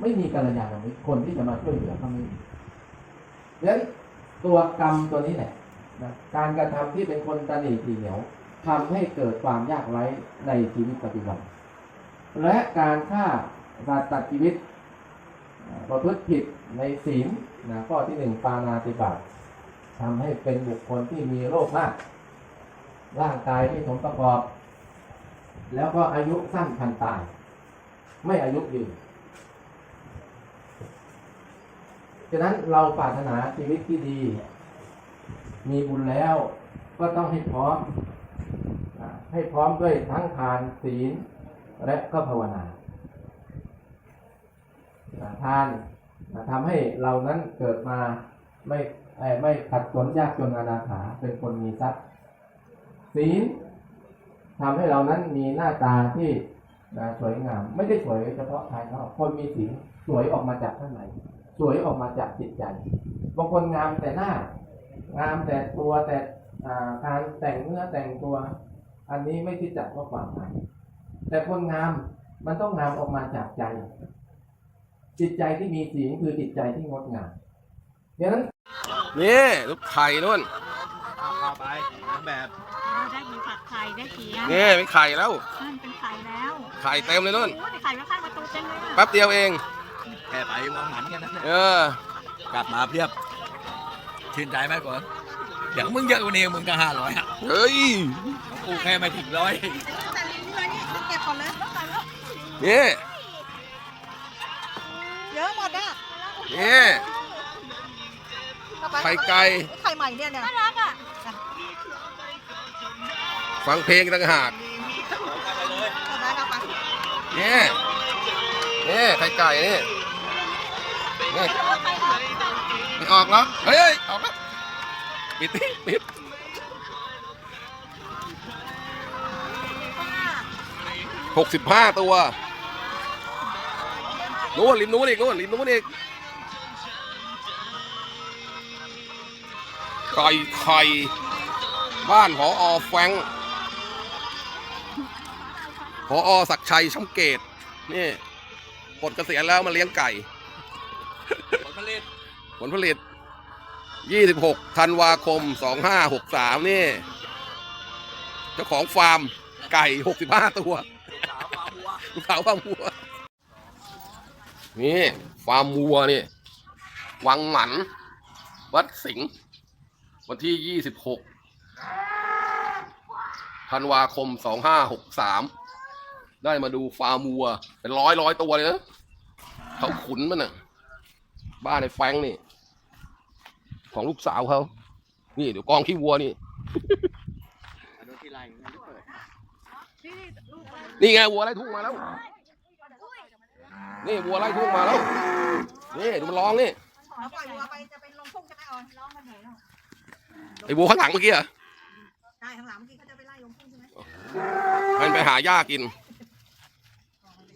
ไม่มีกัลยาณมิตรคนที่จะมาช่วยเหลือก็ไม่มีดังนั้นตัวกรรมตัวนี้แหละนะการกระทำที่เป็นคนตันีทีเหนียวทำให้เกิดความยากไร้ในชีวิตปัจจุบัน และการฆ่าสัตว์ตัดชีวิตอ่าประพฤติผิดในศีลนะข้อที่หนึ่งปานาติบาตทำให้เป็นบุคคลที่มีโรคมาก ร่างกายไม่สมประกอบ แล้วก็อายุสั้นพันตาย ไม่อายุยืน ฉะนั้นเราปรารถนาชีวิตที่ดี มีบุญแล้วก็ต้องให้พร้อม ให้พร้อมด้วยทั้งทานศีล และก็ภาวนาทานอ่าทำให้เรานั้นเกิดมาไม่ไม่ขัดสนยากจนอนาถาเป็นคนมีทรัพย์ศีลทำให้เรานั้นมีหน้าตาที่สวยงาม ไม่ได้สวยเฉพาะภายนอกคนมีศีลสวยออกมาจากข้างใน สวยออกมาจากจิตใจ บางคนงามแต่หน้า งามแต่ตัวแต่อ่าการแต่งเนื้อแต่งตัว อันนี้ไม่ที่จัดว่าความหมายแต่คนงามมันต้องงามออกมาจากใจ จิตใจที่มีศีลคือจิตใจที่งดงามดังนั้นนี่ลูกไข่นู่นเอาไปนางแบบได้มีผักไข่ได้เขียงนี่เป็นไข่แล้วนั่นเป็นไข่แล้ว ไข่เต็มเลยนู่นโอ้ยไข่ไว้ข้างประตูเต็มเลยอะแป๊บเดียวเอง แค่ไปมองหันกันนะเออกลับมาเพียบชื่นใจไหมก่อนอย่างมึงเยอะกว่านี้มึงก็ห้าร้อยอะเฮ้ยของกูแค่ไม่ถึงร้อยแต่ลิ้นเลยนี่เก็บก่อนเลยแล้วกันแล้วนี่เยอะหมดอะนี่ไข่ไก่ไข่ใหม่เนี่ยเนี่ยน่ารักอะฟังเพลงต่างหากเอาไปเอาไปนี่นี่ไข่ไก่นี่นี่ไไม่ออกแล้วเฮ้ยเฮ้ยออกแล้วปิดปิดหกสิบห้าตัวนู้นริมนู้นอีกนู้นริมนู้นอีกไก่ไข่บ้านพออแฟงค์พออศักชัยช่ำเกตนี่ปลดเกษียณแล้วมาเลี้ยงไก่ ผลผลิต 26ธันวาคม 2563 นี่ เจ้าของฟาร์มไก่ 65ตัวสาวปลาบัวลูกสาวฟาร์มวัว นี่ ฟาร์มวัวนี่ วังหมัน วัดสิงห์วันที่ 26ธันวาคม 2563 ได้มาดูฟาร์มวัว เป็นร้อยร้อยตัวเลยนะเขาขุนมันน่ะ บ้านในแฟงนี่ ของลูกสาวเขา นี่เดี๋ยวกองขี้วัวนี่ ดูที่ไรงั้นเปิดนี่ไงวัวไล่ทุ่งมาแล้ว นี่วัวไล่ทุ่งมาแล้ว นี่ดูมันร้องนี่เอาปล่อยวัวไปจะเป็นลงทุ่งใช่ไหมออนร้องกันไหนเนาะไอ้วัวข้างหลังเมื่อกี้อะใช่ข้างหลังเมื่อกี้เขาจะไปไล่ลงทุ่งใช่ไหมมันไปหาหญ้ากิน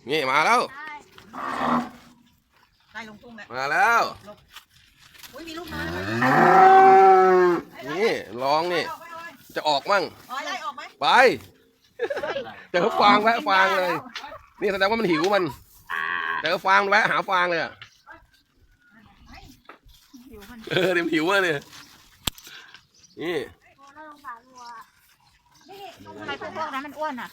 นี่มาแล้ว ไล่ลงทุ่งแล้วมาแล้ว อุ้ยมีลูกน้อยนี่ร้องนี่ออกไปเลยจะออกมั่ง อ๋อไล่ออกไหมไป เจอฟางแวะฟางเลย นี่แสดงว่ามันหิวมัน เจอฟางแวะหาฟางเลยอะหิวมันเออเดี๋ยวหิวเลยนี่ใครพวกนั้นมันอ้วนอะ